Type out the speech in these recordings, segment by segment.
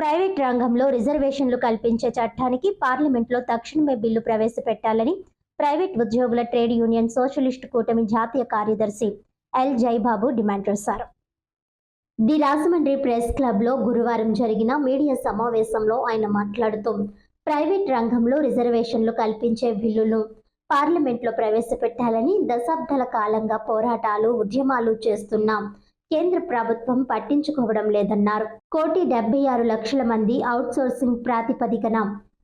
Private రంగంలో రిజర్వేషన్లు కల్పించే చట్టానికి పార్లమెంట్లో తక్షణమే బిల్లు ప్రవేశపెట్టాలని ప్రైవేట్ ఉద్యోగుల ట్రేడ్ యూనియన్ సోషలిస్టు కూటమి జాతీయ కార్యదర్శి ఎల్ జైబాబు డిమాండ్ చేశారు. ది రాజమండ్రి ప్రెస్ క్లబ్లో గురువారం జరిగిన మీడియా సమావేశంలో ఆయన మాట్లాడుతూ ప్రైవేట్ రంగంలో రిజర్వేషన్లు కల్పించే బిల్లును పార్లమెంట్లో ప్రవేశపెట్టాలని దశాబ్దాల కాలంగా పోరాటాలు ఉద్యమాలు చేస్తున్నాం. కేంద్ర ప్రభుత్వం పట్టించుకోవడం లేదన్నారు. కోటి డెబ్బై ఆరు లక్షల మంది అవుట్సోర్సింగ్ ప్రాతిపదికన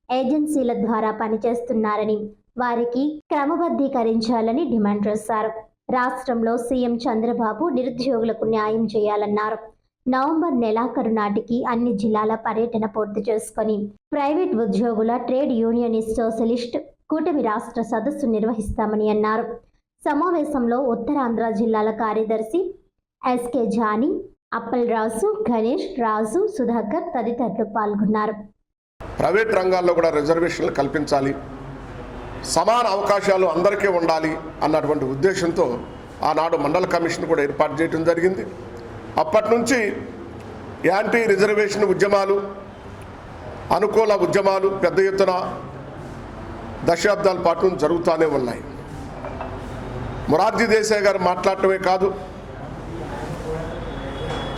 ఏజెన్సీల ద్వారా పనిచేస్తున్నారని వారికి క్రమబద్ధీకరించాలని డిమాండ్ చేశారు. రాష్ట్రంలో సీఎం చంద్రబాబు నిరుద్యోగులకు న్యాయం చేయాలన్నారు. నవంబర్ నెలాఖరు నాటికి అన్ని జిల్లాల పర్యటన పూర్తి చేసుకొని ప్రైవేట్ ఉద్యోగుల ట్రేడ్ యూనియనిస్ట్ సోషలిస్ట్ కూటమి రాష్ట్ర సదస్సు నిర్వహిస్తామని అన్నారు. సమావేశంలో ఉత్తరాంధ్ర జిల్లాల కార్యదర్శి ఎస్కే జానీ అప్పలరాజు గణేష్ రాజు సుధాకర్ తదితరులు పాల్గొన్నారు. ప్రైవేట్ రంగాల్లో కూడా రిజర్వేషన్లు కల్పించాలి. సమాన అవకాశాలు అందరికీ ఉండాలి అన్నటువంటి ఉద్దేశంతో ఆనాడు మండల కమిషన్ కూడా ఏర్పాటు చేయడం జరిగింది. అప్పటి నుంచి యాంటీ రిజర్వేషన్ ఉద్యమాలు అనుకూల ఉద్యమాలు పెద్ద ఎత్తున దశాబ్దాల పాటు జరుగుతూనే ఉన్నాయి. మొరార్జీ దేశాయ్ గారు మాట్లాడటమే కాదు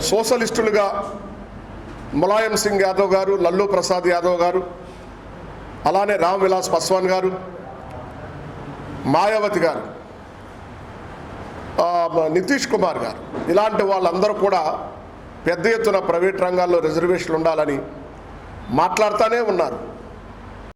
సోషలిస్టులుగా ములాయం సింగ్ యాదవ్ గారు లల్లు ప్రసాద్ యాదవ్ గారు అలానే రామ్ విలాస్ పాస్వాన్ గారు మాయావతి గారు నితీష్ కుమార్ గారు. ఇలాంటి వాళ్ళందరూ కూడా పెద్ద ఎత్తున ప్రైవేట్ రంగాల్లో రిజర్వేషన్లు ఉండాలని మాట్లాడుతూనే ఉన్నారు.